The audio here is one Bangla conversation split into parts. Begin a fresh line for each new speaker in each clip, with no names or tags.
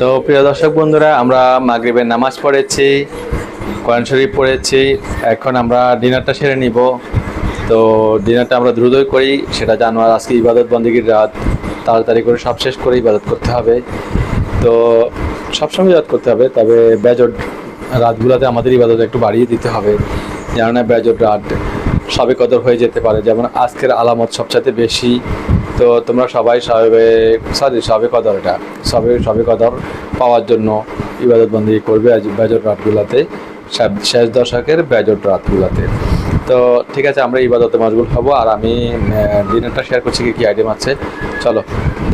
তো প্রিয় দর্শক বন্ধুরা, আমরা মাগরিবের নামাজ পড়েছি, কোরআন শরীফ পড়েছি, এখন আমরা ডিনারটা সেরে নিব। তো ডিনারটা আমরা দ্রুতই করি, সেটা জানোয়ার, আজকে ইবাদত বন্দীগীর রাত, তাড়াতাড়ি করে সব শেষ করে ইবাদত করতে হবে। তো সবসময় ইবাদত করতে হবে, তবে বেজট রাতগুলোতে আমাদের ইবাদত একটু বাড়িয়ে দিতে হবে যেন না বেজট রাত সবে কদর হয়ে যেতে পারে। যেমন আজকের আলামত সবচাইতে বেশি তো তোমরা সবাই সবে সরি সবে কদর এটা। সবে সবে কদর পাওয়ার জন্য ইবাদত বন্দী করবে বেজট রাতগুলোতে শেষ দশকের বেজট রাতগুলোতে। তো ঠিক আছে, আমরা ইবাদতে মশগুল হব আর আমি ডিনারটা শেয়ার করছি, কি কি আইটেম আছে। চলো,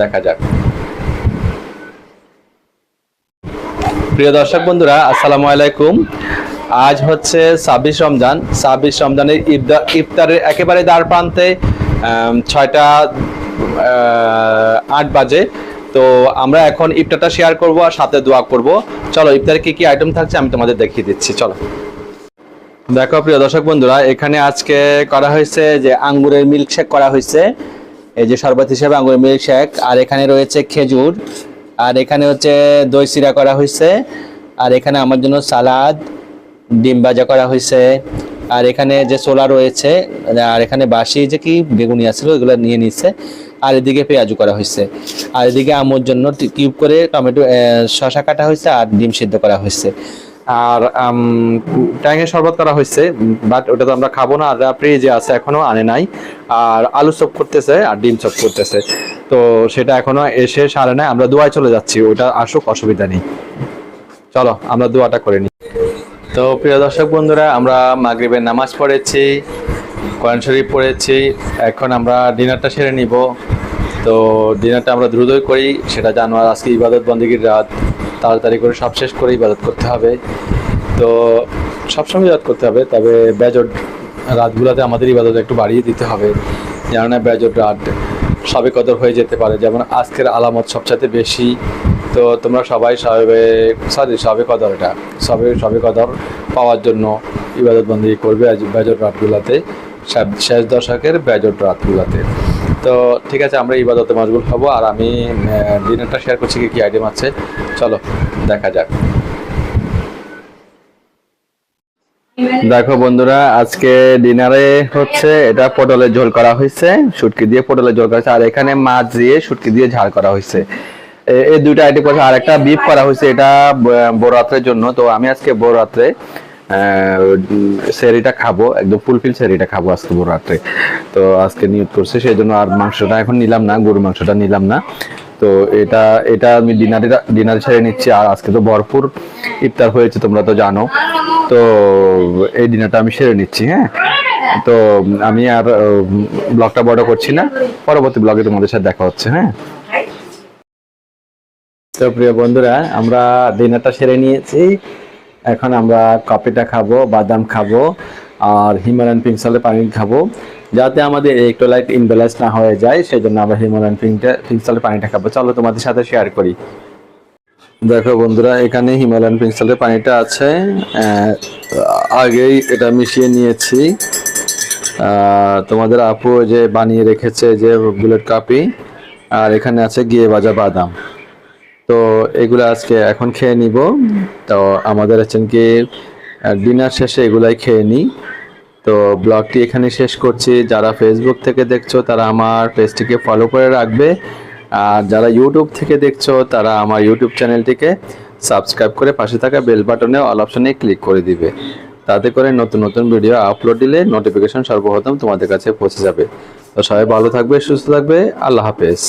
দেখা যাক। প্রিয় দর্শক বন্ধুরা, আসসালামু আলাইকুম। আজ হচ্ছে ছাব্বিশ রমজান। ছাব্বিশ রমজানের ইফতার ইফতারের একেবারে দ্বার প্রান্তে ছয়টা আট বাজে। তো আমরা এখন ইফতারটা শেয়ার করব আর সাথে দোয়া করব। চলো, ইফতারে কি কি আইটেম থাকছে আমি তোমাদের দেখিয়ে দিচ্ছি, চলো। দেখো প্রিয় দর্শক বন্ধুরা, এখানে আজকে করা হয়েছে যে আঙ্গুরের মিল্কশেক করা হয়েছে। এই যে শরবত হিসেবে আঙ্গুরের মিল্কশেক আর এখানে রয়েছে খেজুর, আর এখানে হচ্ছে দই সিরা করা হয়েছে, আর এখানে আমার জন্য সালাদ, ডিম ভাজা করা হয়েছে, আর এখানে যে সোলা রয়েছে, আর এখানে বাসি যে কি বেগুনি আছিল এগুলো নিয়ে নিচ্ছে আর এদিকে পেঁয়াজু করা হয়েছে। আর এদিকে আমুর জন্য কিউব করে টমেটো শসা কাটা হয়েছে আর ডিম সিদ্ধ করা হয়েছে। আর ট্যাঙের শরবত করা হয়েছে বাট ওটা তো আমরা খাব না আর ফ্রিজে আছে এখনও আনে নাই। আর আলু চপ করতেছে আর ডিম চপ করতেছে। তো সেটা এখনও এসে সারে নাই আমরা দোয়ায় চলে যাচ্ছি ওটা আসুক অসুবিধা নেই। চলো আমরা দোয়াটা করে নিই। তো প্রিয় দর্শক বন্ধুরা আমরা মাগরিবের নামাজ পড়েছি। কোরআন শরীফ পড়েছি এখন আমরা ডিনারটা সেরে নিব। তো ডিনারটা আমরা দ্রুতই করি, সেটা জানোয়ার, আজকে ইবাদত বন্দীগীর রাত। তাড়াতাড়ি করে সব শেষ করে ইবাদত করতে হবে। তো সবসময় ইবাদত করতে হবে, তবে বেজট রাতগুলোতে আমাদের ইবাদত একটু বাড়িয়ে দিতে হবে। কেননা বেজট রাত সবে কদর হয়ে যেতে পারে। যেমন আজকের আলামত সবচাইতে বেশি। তো তোমরা সবাই সবে সরি সবে কদর এটা। সবে সবে কদর পাওয়ার জন্য ইবাদত বন্দী করবে বেজট রাতগুলোতে। শেষ দশকের বেজট রাতগুলোতে তো ঠিক আছে, আমরা ইবাদতে মশগুল হব আর আমি ডিনারটা শেয়ার করছি কি কি আইটেম আছে। চলো, দেখা যাক। দেখো বন্ধুরা, আজকে ডিনারে হচ্ছে, এটা পটলের ঝোল করা হয়েছে, শুটকি দিয়ে পটলের ঝোল করা হয়েছে, আর এখানে মাছ দিয়ে শুটকি দিয়ে ঝাল করা হয়েছে। এই দুইটা আইটেম আর একটা বিফ করা হয়েছে, এটা ব- বড়রাত্রের জন্য। তো আমি আজকে বড়রাত্রে সেরিটা খাব, একদম ফুলফিল সেরিটা খাব আজকে বড়রাত্রে তো আজকে নিয়োগ করছে সেই জন্য আর মাংসটা এখন নিলাম না, গরুর মাংসটা নিলাম না। তো এটা এটা আমি ডিনারে ডিনারে ছেড়ে নিচ্ছি, আর আজকে তো ভরপুর ইফতার হয়েছে, তোমরা তো জানো। তো এই ডিনারটা আমি সেরে নিচ্ছি হ্যাঁ? তো আমি আর ব্লগটা বড় করছি না, পরবর্তী ব্লগে তোমাদের সাথে দেখা হচ্ছে হ্যাঁ? তো প্রিয় বন্ধুরা, আমরা ডিনারটা সেরে নিয়েছি। এখন আমরা কপিটা খাব, বাদাম খাব আর হিমালয়ান পিঙ্ক সালে পানি খাব। যাতে আমাদের ইলেকট্রোলাইট ইনব্যালেন্স না হয়ে যায় সেই জন্য আমরা হিমালয়ান পিঙ্কটা পিঙ্ক সালে পানিটা খাব। চলো তোমাদের সাথে শেয়ার করি। দেখো বন্ধুরা, এখানে হিমালয়ান পিঙ্ক সালের পানিটা আছে। আগেই এটা মিশিয়ে নিয়েছি। তোমাদের আপু যে বানিয়ে রেখেছে যে বুলেট কাপি আর এখানে আছে গিয়ে ভাজা বাদাম। তো এগুলো আজকে এখন খেয়ে নিব। তো আমাদের আছেন কি ডিনার শেষে এগুলাই খেয়ে নিই। তো ব্লগটি এখানে শেষ করছি। যারা ফেসবুক থেকে দেখছ, তারা আমার পেজটিকে ফলো করে রাখবে। আর যারা ইউটিউব থেকে দেখছ, তারা আমার ইউটিউব চ্যানেলটিকে সাবস্ক্রাইব করে পাশে থাকা বেল বাটনে অল অপশনে ক্লিক করে দিবে। তাতে করে নতুন নতুন ভিডিও আপলোড দিলে নোটিফিকেশন সর্বপ্রথম তোমাদের কাছে পৌঁছে যাবে। তো সবাই ভালো থাকবে, সুস্থ থাকবে। আল্লাহ হাফেজ।